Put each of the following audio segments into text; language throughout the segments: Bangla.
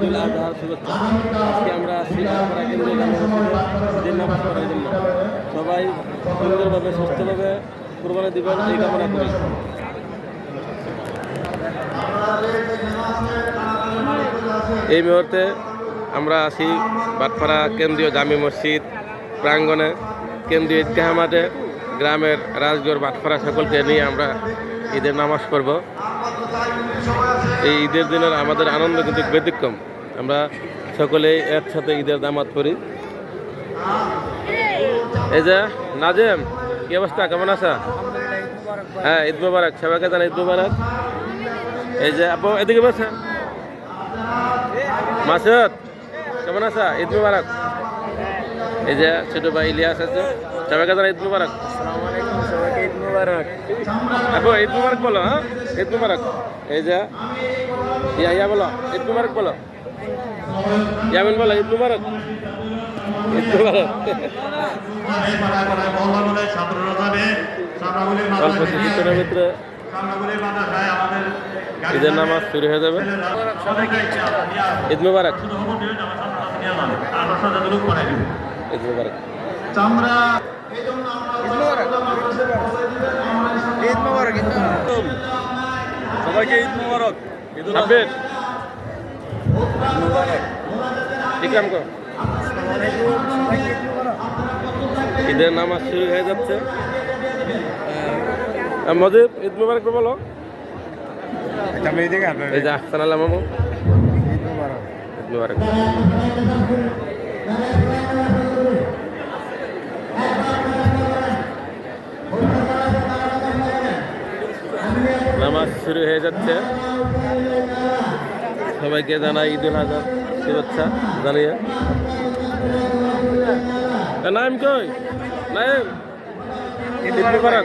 ঈদুল আজহার শুভেচ্ছা আজকে আমরা পড়ার জন্য। সবাই সুন্দরভাবে, সুস্থভাবে কোরবানি দিবেন এই কামনা করি। এই মুহূর্তে আমরা আছি বাটপাড়া কেন্দ্রীয় জামি মসজিদ প্রাঙ্গণে। কেন্দ্রীয় ঈদগাহ মাঠে গ্রামের রাজগড় বাটপাড়া সকলকে নিয়ে আমরা ঈদের নামাজ পড়ব। এই ঈদের দিনের আমাদের আনন্দ কিন্তু ব্যতিক্রম। আমরা সকলেই একসাথে ঈদের দামাত করি এই যে নাজেম কি অবস্থা? কেমন আছা? হ্যাঁ ঈদ মুবারক। সবাইকে জানা ঈদ মুবারক। এই যে আপু এদিকে বসে। মাসুদ কেমন আছা? ঈদ মুবারক। এই যে ছোট ভাই ইলিয়াস আছে। সবাইকে জানা ঈদ মুবারক। ঈদ মুবারক। আপু ঈদ মুবারক বলো হ্যাঁ? ঈদ মুবারক। এই যে ইয়া ইয়া বলো ঈদ মুবারক বলো। ইয়ামিন বলো ঈদ মুবারক। ঈদ মুবারক। অল্প কিছুক্ষণের ভিতরে ঈদের নামাজ শুরু হয়ে যাবে। ঈদ মুবারক। ঈদ মুবারক। চামড়া ঈদ মুবারক। সবাইকে ঈদ মুবারক। সাব্বির। ইকরাম কর। ঈদের নামাজ শুরু হয়ে যাচ্ছে। মজিদ ঈদ মুবারক বলো। এই যে আহসান আল্লাহ মামু। ঈদ মুবারক। ঈদ মুবারক। শুরু হয়ে যাচ্ছে। সবাইকে জানাই ঈদুল আজহা শুভেচ্ছা জানিয়ে। নাইম কই? নাইম? ঈদ মুবারক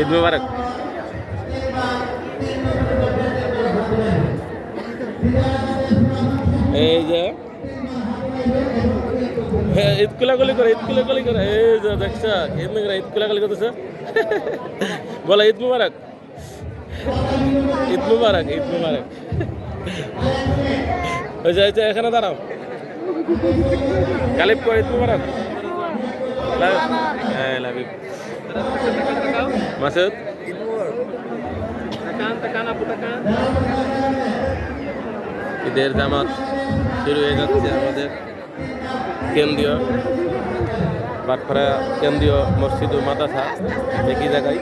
ঈদ মুবারক। এই যে হ্যাঁ ঈদ কুলাগুলি করে, ঈদ কুলাগুলি করে। এই যে দেখছ ঈদ করে ঈদ কুলাগুলি করতেছে? বলো, ঈদ মুবারক। ঈদ মুবারক ঈদ মুবারক। ওই যে এখানে দাঁড়াও। গালিব কো ঈদ মুবারক? হ্যাঁ লাভিব মাসুদ? ঈদের জামাত শুরু হয়ে যাচ্ছে আমাদের। কেন্দ্রীয় বাটপাড়া কেন্দ্রীয় মসজিদ ও মাদ্রাসা, একই জায়গায়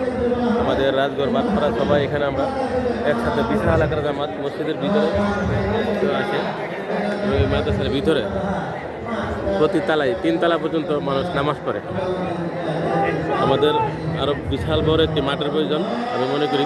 আমাদের রাজগড়, বাটপাড়া সবাই এখানে আমরা একসাথে বিশাল আকার জামাত মসজিদের ভিতরে আছে ওই মাদ্রাসার ভিতরে প্রতি তালায় তিন তালা পর্যন্ত মানুষ নামাজ পড়ে। আমাদের আরও বিশাল বড় একটি মাঠের প্রয়োজন, আমি মনে করি